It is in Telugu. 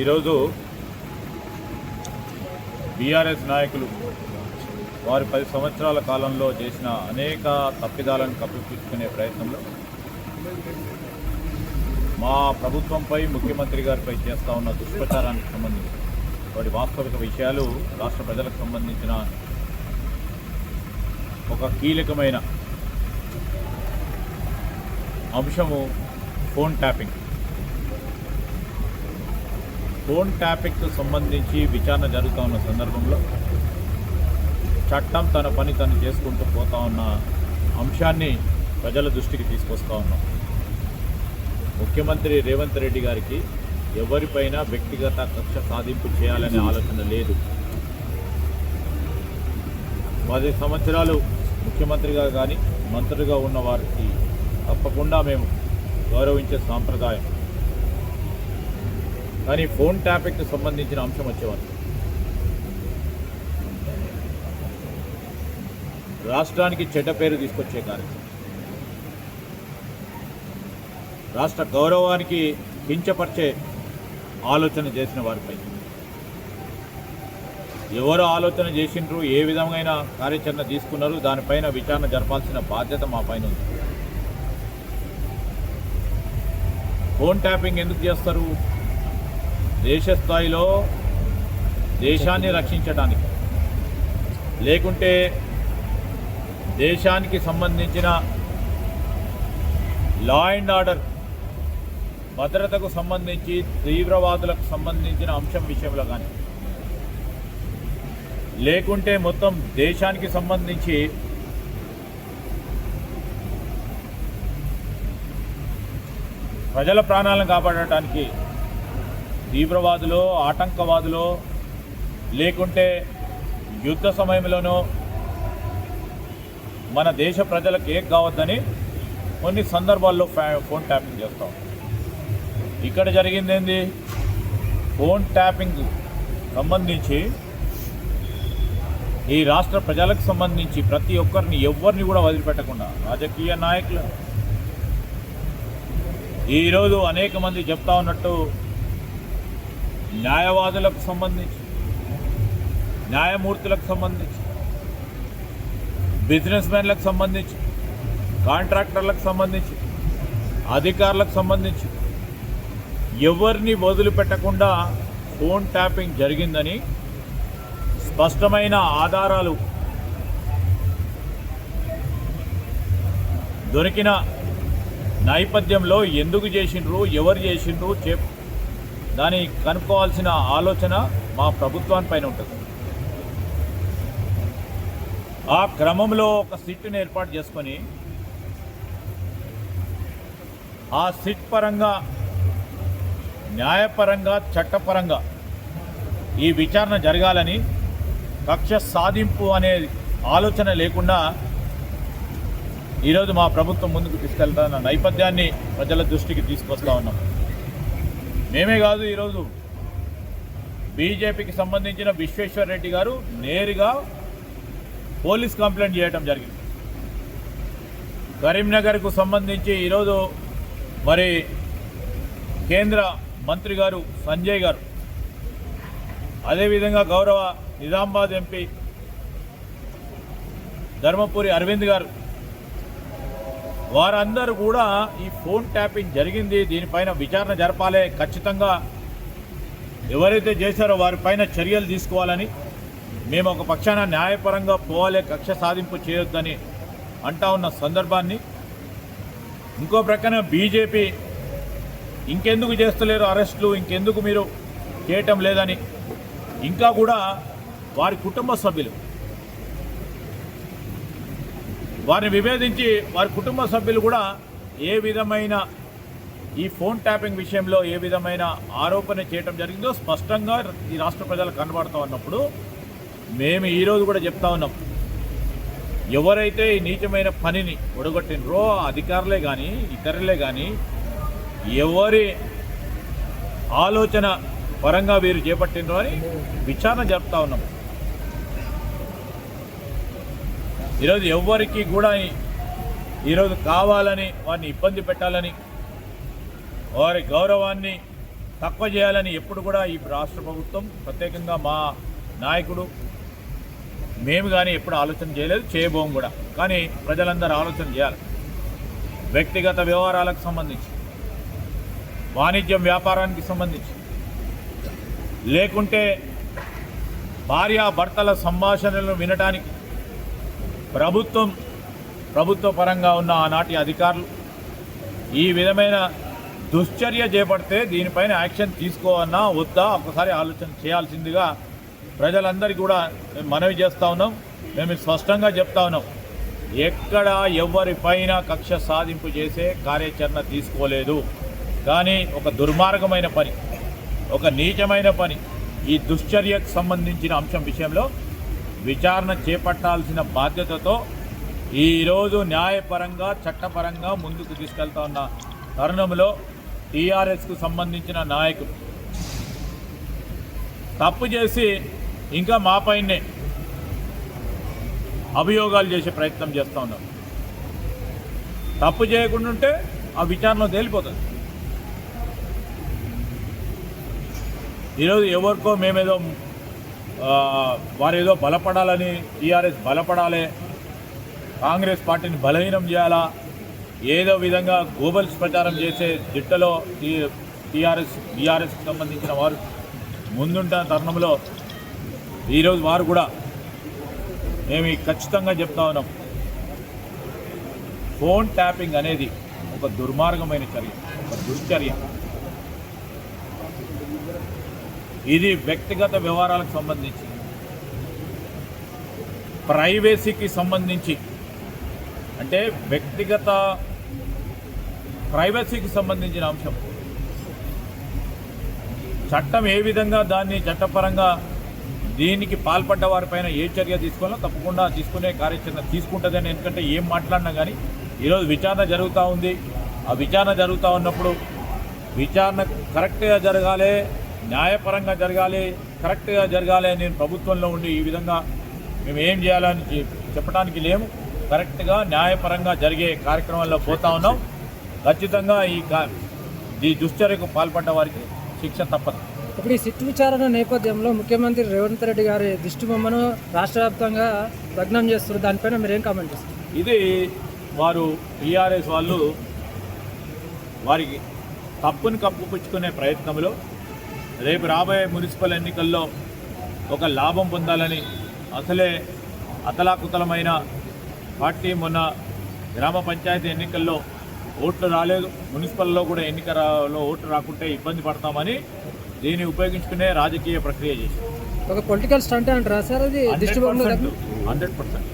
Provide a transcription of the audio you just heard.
ఈరోజు బీఆర్ఎస్ నాయకులు వారి పది సంవత్సరాల కాలంలో చేసిన అనేక తప్పిదాలను కప్పిపుచ్చుకునే ప్రయత్నంలో మా ప్రభుత్వంపై ముఖ్యమంత్రి గారిపై చేస్తూ ఉన్న దుష్ప్రచారానికి సంబంధించి వాటి వాస్తవిక విషయాలు రాష్ట్ర ప్రజలకు సంబంధించిన ఒక కీలకమైన అంశము ఫోన్ ట్యాపింగ్. ఫోన్ ట్రాఫిక్కు సంబంధించి విచారణ జరుగుతూ ఉన్న సందర్భంలో చట్టం తన పని తను చేసుకుంటూ పోతా ఉన్న అంశాన్ని ప్రజల దృష్టికి తీసుకొస్తా ఉన్నాం. ముఖ్యమంత్రి రేవంత్ రెడ్డి గారికి ఎవరిపైన వ్యక్తిగత కక్ష సాధింపు చేయాలనే ఆలోచన లేదు. పది సంవత్సరాలు ముఖ్యమంత్రిగా కానీ మంత్రిగా ఉన్న వారికి తప్పకుండా మేము గౌరవించే సాంప్రదాయం. కానీ ఫోన్ ట్యాపింగ్కి సంబంధించిన అంశం వచ్చేవారు రాష్ట్రానికి చెడ్డ పేరు తీసుకొచ్చే కార్యక్రమం. రాష్ట్ర గౌరవానికి కించపరిచే ఆలోచన చేసిన వారిపై. ఎవరు ఆలోచన చేసిండ్రు ఏ విధమైన కార్యాచరణ తీసుకున్నారు దానిపైన విచారణ జరపాల్సిన బాధ్యత మా పైన ఉంది. ఫోన్ ట్యాపింగ్ ఎందుకు చేస్తారు? దేశ స్థాయిలో దేశాన్ని రక్షించడానికి లేకుంటే దేశానికి సంబంధించిన లా అండ్ ఆర్డర్ భద్రతకు సంబంధించి తీవ్రవాదులకు సంబంధించిన అంశం విషయంలో కానీ లేకుంటే మొత్తం దేశానికి సంబంధించి ప్రజల ప్రాణాలను కాపాడటానికి తీవ్రవాదులో ఆటంకవాదులో లేకుంటే యుద్ధ సమయంలోనూ మన దేశ ప్రజలకు ఏం కావద్దని కొన్ని సందర్భాల్లో ఫోన్ ట్యాపింగ్ చేస్తాం. ఇక్కడ జరిగింది ఏంది ఫోన్ ట్యాపింగ్ సంబంధించి ఈ రాష్ట్ర ప్రజలకు సంబంధించి ప్రతి ఒక్కరిని ఎవరిని కూడా వదిలిపెట్టకుండా రాజకీయ నాయకులు. ఈరోజు అనేక మంది చెప్తా ఉన్నట్టు న్యాయవాదులకు సంబంధించి న్యాయమూర్తులకు సంబంధించి బిజినెస్ మ్యాన్లకు సంబంధించి కాంట్రాక్టర్లకు సంబంధించి అధికారులకు సంబంధించి ఎవరిని వదిలిపెట్టకుండా ఫోన్ ట్యాపింగ్ జరిగిందని స్పష్టమైన ఆధారాలు దొరికిన నేపథ్యంలో ఎందుకు చేసిండ్రు ఎవరు చేసిండ్రు చెప్ దాన్ని కనుక్కోవాల్సిన ఆలోచన మా ప్రభుత్వానిపైన ఉంటుంది. ఆ క్రమంలో ఒక సిట్ని ఏర్పాటు చేసుకొని ఆ సిట్ పరంగా న్యాయపరంగా చట్టపరంగా ఈ విచారణ జరగాలని కక్ష సాధింపు అనే ఆలోచన లేకుండా ఈరోజు మా ప్రభుత్వం ముందుకు తీసుకెళ్తున్న నేపథ్యాన్ని ప్రజల దృష్టికి తీసుకొస్తా ఉన్నాం. మేమే కాదు ఈరోజు బీజేపీకి సంబంధించిన విశ్వేశ్వర్ రెడ్డి గారు నేరుగా పోలీస్ కంప్లైంట్ చేయటం జరిగింది. కరీంనగర్కు సంబంధించి ఈరోజు మరి కేంద్ర మంత్రి గారు సంజయ్ గారు అదేవిధంగా గౌరవ నిజామాబాద్ ఎంపీ ధర్మపురి అరవింద్ గారు వారందరూ కూడా ఈ ఫోన్ ట్యాపింగ్ జరిగింది. దీనిపైన విచారణ జరపాలి ఖచ్చితంగా ఎవరైతే చేశారో వారిపైన చర్యలు తీసుకోవాలని మేము ఒక పక్షాన న్యాయపరంగా పోవాలి కక్ష సాధింపు చేయొద్దని అంటా ఉన్న సందర్భాన్ని. ఇంకో ప్రక్కన బీజేపీ ఇంకెందుకు చేస్తలేరు అరెస్టులు ఇంకెందుకు మీరు చేయటం లేదని. ఇంకా కూడా వారి కుటుంబ సభ్యులు వారిని విభేదించి వారి కుటుంబ సభ్యులు కూడా ఏ విధమైన ఈ ఫోన్ ట్యాపింగ్ విషయంలో ఏ విధమైన ఆరోపణ చేయటం జరిగిందో స్పష్టంగా ఈ రాష్ట్ర ప్రజలకు కనబడుతూ ఉన్నప్పుడు మేము ఈరోజు కూడా చెప్తా ఉన్నాం. ఎవరైతే ఈ నీచమైన పనిని ఒడగొట్టినరో అధికారులే కానీ ఇతరులే కానీ ఎవరి ఆలోచన పరంగా వీరు చేపట్టినరో అని విచారణ జరుపుతా ఉన్నాం. ఈరోజు ఎవ్వరికి కూడా ఈ- ఈరోజు కావాలని వారిని ఇబ్బంది పెట్టాలని వారి గౌరవాన్ని తక్కువ చేయాలని ఎప్పుడు కూడా ఈ రాష్ట్ర ప్రభుత్వం ప్రత్యేకంగా మా నాయకుడు మేము కానీ ఎప్పుడు ఆలోచన చేయలేదు చేయబోం కూడా. కానీ ప్రజలందరూ ఆలోచన చేయాలి. వ్యక్తిగత వ్యవహారాలకు సంబంధించి వాణిజ్యం వ్యాపారానికి సంబంధించి. లేకుంటే భార్యాభర్తల సంభాషణలను వినటానికి ప్రభుత్వం ప్రభుత్వ పరంగా ఉన్న ఆనాటి అధికారులు ఈ విధమైన దుశ్చర్య చేపడితే దీనిపైన యాక్షన్ తీసుకోవన్నా వద్దా? ఒకసారి ఆలోచన చేయాల్సిందిగా ప్రజలందరికీ కూడా మేము మనవి చేస్తూ ఉన్నాం. మేము స్పష్టంగా చెప్తా ఉన్నాం. ఎక్కడ ఎవరిపైన కక్ష సాధింపు చేసే కార్యాచరణ తీసుకోలేదు. కానీ ఒక దుర్మార్గమైన పని ఒక నీచమైన పని ఈ దుశ్చర్యకు సంబంధించిన అంశం విషయంలో విచారణ చేపట్టాల్సిన బాధ్యతతో ఈరోజు న్యాయపరంగా చట్టపరంగా ముందుకు తీసుకెళ్తా ఉన్న తరుణంలో టీఆర్ఎస్కు సంబంధించిన నాయకులు తప్పు చేసి ఇంకా మాపైనే అభియోగాలు చేసే ప్రయత్నం చేస్తూ ఉన్నారు తప్పు చేయకుండా ఉంటే ఆ విచారణ తేలిపోతుంది. ఈరోజు ఎవరికో మేమేదో వారేదో బలపడాలని టీఆర్ఎస్ బలపడాలి కాంగ్రెస్ పార్టీని బలహీనం చేయాలా ఏదో విధంగా గోబల్స్ ప్రచారం చేసే దిట్టలో టీఆర్ఎస్ బీఆర్ఎస్కి సంబంధించిన వారు ముందుంటున్న తరుణంలో ఈరోజు వారు కూడా మేము ఖచ్చితంగా చెప్తా ఉన్నాం. ఫోన్ ట్యాపింగ్ అనేది ఒక దుర్మార్గమైన చర్య ఒక దుశ్చర్య ఇది వ్యక్తిగత వ్యవహారాలకు సంబంధించి ప్రైవసీకి సంబంధించి అంటే వ్యక్తిగత ప్రైవసీకి సంబంధించిన అంశం. చట్టం ఏ విధంగా దాన్ని చట్టపరంగా దీనికి పాల్పడ్డ వారిపైన ఏ చర్య తీసుకోవాలో తప్పకుండా తీసుకునే కార్యాచరణ తీసుకుంటుందని ఎందుకంటే ఏం మాట్లాడినా కానీ ఈరోజు విచారణ జరుగుతూ ఉంది. ఆ విచారణ జరుగుతూ ఉన్నప్పుడు విచారణ కరెక్ట్గా జరగాలి న్యాయపరంగా జరగాలి కరెక్ట్గా జరగాలి అని నేను ప్రభుత్వంలో ఉండి ఈ విధంగా మేము ఏం చేయాలని చెప్పడానికి లేము. కరెక్ట్గా న్యాయపరంగా జరిగే కార్యక్రమాల్లో పోతా ఉన్నాం. ఖచ్చితంగా ఈ ఈ దుశ్చర్యకు పాల్పడ్డ వారికి శిక్ష తప్పదు. ఇప్పుడు ఈ సిట్ విచారణ నేపథ్యంలో ముఖ్యమంత్రి రేవంత్ రెడ్డి గారి దిష్టి బొమ్మను రాష్ట్ర వ్యాప్తంగా భగ్నం చేస్తున్నారు. దానిపైన మీరు ఏం కామెంట్ చేస్తారు ఇది వారు టీఆర్ఎస్ వాళ్ళు వారికి తప్పుని కప్పుపుచ్చుకునే ప్రయత్నంలో రేపు రాబోయే మున్సిపల్ ఎన్నికల్లో ఒక లాభం పొందాలని అసలే అతలాకుతలమైన పార్టీ మొన్న గ్రామ పంచాయతీ ఎన్నికల్లో ఓట్లు రాలేదు. మున్సిపల్లో కూడా ఎన్నికలో ఓట్లు రాకుంటే ఇబ్బంది పడతామని దీన్ని ఉపయోగించుకునే రాజకీయ ప్రక్రియ చేసి ఒక పొలిటికల్ స్టంట్ అంటారా సార్ అది? Hundred percent